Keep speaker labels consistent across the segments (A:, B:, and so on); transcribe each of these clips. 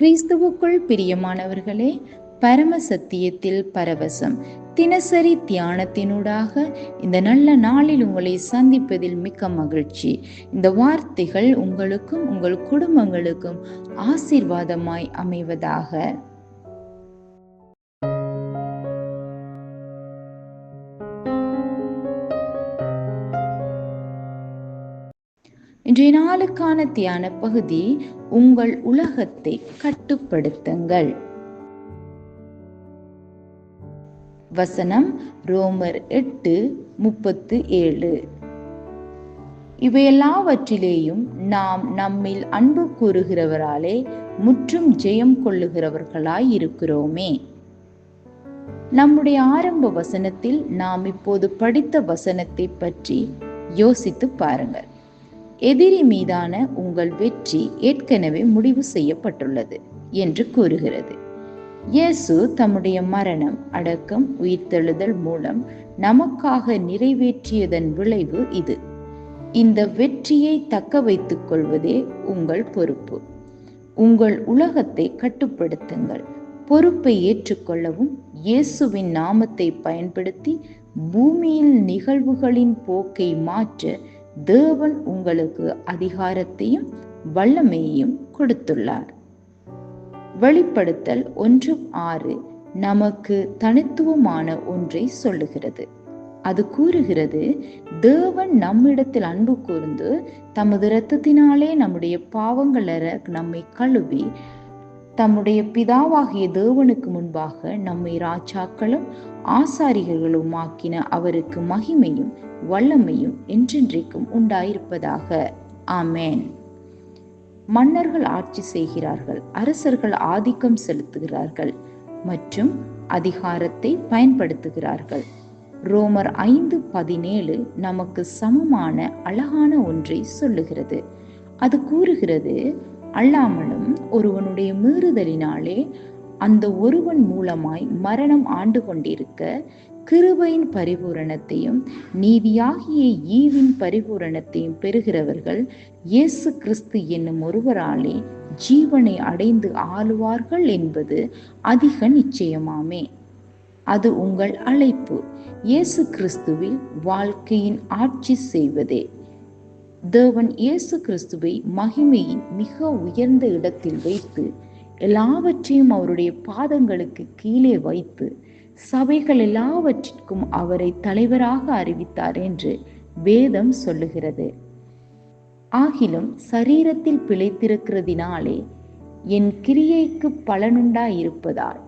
A: கிறிஸ்துவுக்குள் பிரியமானவர்களே பரம சத்தியத்தில் பரவசம். தினசரி தியானத்தினூடாக இந்த நல்ல நாளில் உங்களை சந்திப்பதில் மிக்க மகிழ்ச்சி. இந்த வார்த்தைகள் உங்களுக்கும் உங்கள் குடும்பங்களுக்கும் ஆசீர்வாதமாய் அமைவதாக. இன்றைய நாளுக்கான தியான பகுதி உங்கள் உலகத்தை கட்டுப்படுத்துங்கள். வசனம் ரோமர் எட்டு முப்பத்து ஏழு. இவையெல்லாவற்றிலேயும் நாம் நம்மில் அன்பு கூறுகிறவராலே முற்றும் ஜெயம் கொள்ளுகிறவர்களாய் இருக்கிறோமே. நம்முடைய ஆரம்ப வசனத்தில் நாம் இப்போது படித்த வசனத்தை பற்றி யோசித்து பாருங்கள். எதிரி மீதான உங்கள் வெற்றி ஏற்கனவே முடிவு செய்யப்பட்டுள்ளது என்று கூறுகிறது. இயேசு தம்முடைய மரணம் அடக்கம் உயிர்த்தெழுதல் மூலம் நமக்காக நிறைவேற்றியதன் விளைவு இது. இந்த வெற்றியை தக்க வைத்துக் கொள்வதே உங்கள் பொறுப்பு. உங்கள் உலகத்தை கட்டுப்படுத்துங்கள். பொறுப்பை ஏற்றுக்கொள்ளவும் இயேசுவின் நாமத்தை பயன்படுத்தி பூமியில் நிகழ்வுகளின் போக்கை மாற்ற தேவன் உங்களுக்கு அதிகாரத்தையும் வல்லமையையும் கொடுத்துள்ளார். வெளிப்படுத்தல் ஒன்று ஆறு நமக்கு தனித்துவமான ஒன்றை சொல்லுகிறது. அது கூறுகிறது தேவன் நம்மிடத்தில் அன்பு கூர்ந்து தமது இரத்தத்தினாலே நம்முடைய பாவங்களற நம்மை கழுவி தம்முடைய பிதாவாகிய தேவனுக்கு முன்பாக நம்மை ராஜாக்களும் ஆசாரிகளும் ஆக்கின அவருக்கு மகிமையும் வல்லமையும் என்றென்றைக்கும் உண்டாயிருப்பதாக. ஆமேன். மன்னர்கள் ஆட்சி செய்கிறார்கள் அரசர்கள் ஆதிக்கம் செலுத்துகிறார்கள் மற்றும் அதிகாரத்தை பயன்படுத்துகிறார்கள். ரோமர் ஐந்து பதினேழு நமக்கு சமமான அழகான ஒன்றை சொல்லுகிறது. அது கூறுகிறது அல்லாமலும் ஒருவனுடைய மீறுதலினாலே அந்த ஒருவன் மூலமாய் மரணம் ஆண்டு கொண்டிருக்க கிருபையின் பரிபூரணத்தையும் நீதியாகிய ஈவின் பரிபூரணத்தையும் பெறுகிறவர்கள் இயேசு கிறிஸ்து என்னும் ஒருவராலே ஜீவனை அடைந்து ஆளுவார்கள் என்பது அதிக நிச்சயமாமே. அது உங்கள் அழைப்பு. இயேசு கிறிஸ்துவில் வாழ்க்கையின் ஆட்சி செய்வதே. தேவன் இயேசு கிறிஸ்துவை மகிமையின் மிக உயர்ந்த இடத்தில் வைத்து எல்லாவற்றையும் அவருடைய பாதங்களுக்கு கீழே வைத்து சபைகள் எல்லாவற்றிற்கும் அவரை தலைவராக அறிவித்தார் என்று வேதம் சொல்லுகிறது. ஆகிலும் சரீரத்தில் பிழைத்திருக்கிறதினாலே என் கிரியைக்கு பலனுண்டாயிருப்பதால்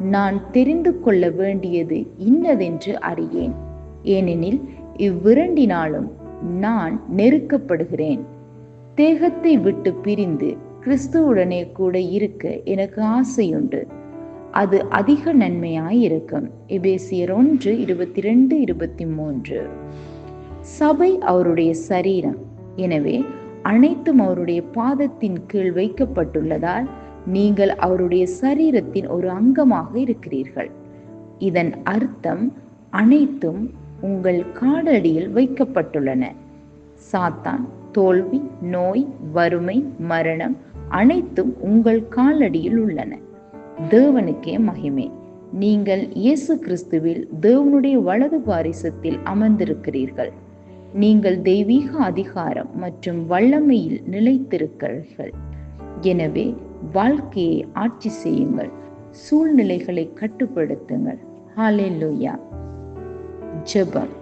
A: நான் தெரிந்து கொள்ள வேண்டியது இன்னதென்று அறியேன். ஏனெனில் இவ்விரண்டினாலும் நான் நெருக்கப்படுகிறேன். தேகத்தை விட்டு பிரிந்து கிறிஸ்துவுடனே கூட இருக்க எனக்கு ஆசையுண்டு. அது அதிக நன்மையாய் இருக்கும் எபேசியர் ஒன்று இருபத்தி ரெண்டு இருபத்தி மூன்று சபை அவருடைய சரீரம். எனவே அனைத்தும் அவருடைய பாதத்தின் கீழ் வைக்கப்பட்டுள்ளதால் நீங்கள் அவருடைய சரீரத்தின் ஒரு அங்கமாக இருக்கிறீர்கள். இதன் அர்த்தம் அனைத்தும் உங்கள் காலடியில் வைக்கப்பட்டுள்ளன. சாத்தான் தோல்வி நோய் வறுமை மரணம் அனைத்தும் உங்கள் காலடியில் உள்ளன. தேவனுக்கே மகிமை. நீங்கள் இயேசு கிறிஸ்துவில் தேவனுடைய வலது பாரிசத்தில் அமர்ந்திருக்கிறீர்கள். நீங்கள் தெய்வீக அதிகாரம் மற்றும் வல்லமையில் நிலைத்திருக்கிறீர்கள். எனவே வாழ்க்கையை ஆட்சி செய்யுங்கள். சூழ்நிலைகளை கட்டுப்படுத்துங்கள். ஹாலேலூயா ஜெபம்.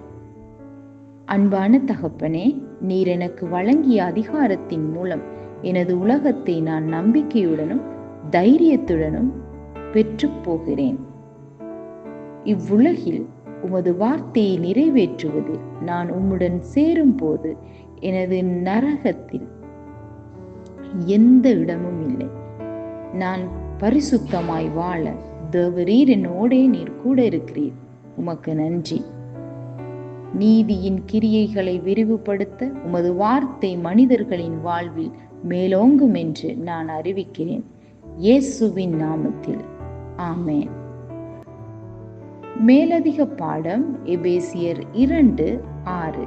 A: அன்பான தகப்பனே நீர் எனக்கு வழங்கிய அதிகாரத்தின் மூலம் எனது உலகத்தை நான் நம்பிக்கையுடனும் தைரியத்துடனும் பெற்று போகிறேன். இவ்வுலகில் உமது வார்த்தையை நிறைவேற்றுவதில் நான் உம்முடன் சேரும் போது எனது நரகத்தில் எந்த இடமும் இல்லை. நான் பரிசுத்தமாய் வாழ தேவரீர் என்னோடே நீர் கூட இருக்கிறீர். உமக்கு நன்றி. நீதியின் கிரியைகளை விரிவுபடுத்த உமது வார்த்தை மனிதர்களின் வாழ்வில் மேலோங்கும் என்று நான் அறிவிக்கிறேன். இயேசுவின் நாமத்தில். ஆமேன். மேலதிக பாடம் எபேசியர் இரண்டு ஆறு.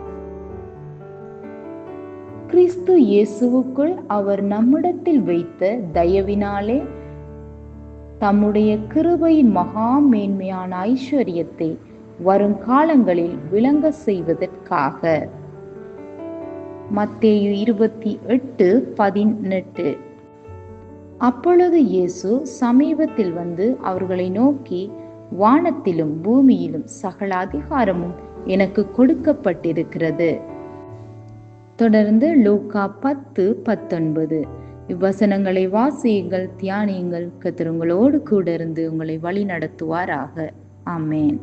A: கிறிஸ்து இயேசுவுக்குள் அவர் நம்மிடத்தில் வைத்த தயவினாலே தம்முடைய கிருபையின் மகா மேன்மையான ஐஸ்வர்யத்தை வருங்காலங்களில் விளங்க செய்வதற்காக. மத்தேயு இருபத்தி எட்டு பதினெட்டு. அப்பொழுது இயேசு சமீபத்தில் வந்து அவர்களை நோக்கி வானத்திலும் பூமியிலும் சகல அதிகாரமும் எனக்கு கொடுக்கப்பட்டிருக்கிறது. தொடர்ந்து லூக்கா பத்து பத்தொன்பது. இவ்வசனங்களை வாசியுங்கள் தியானியுங்கள் கத்திரங்களோடு கூட இருந்து உங்களை வழி நடத்துவாராக ஆமேன்.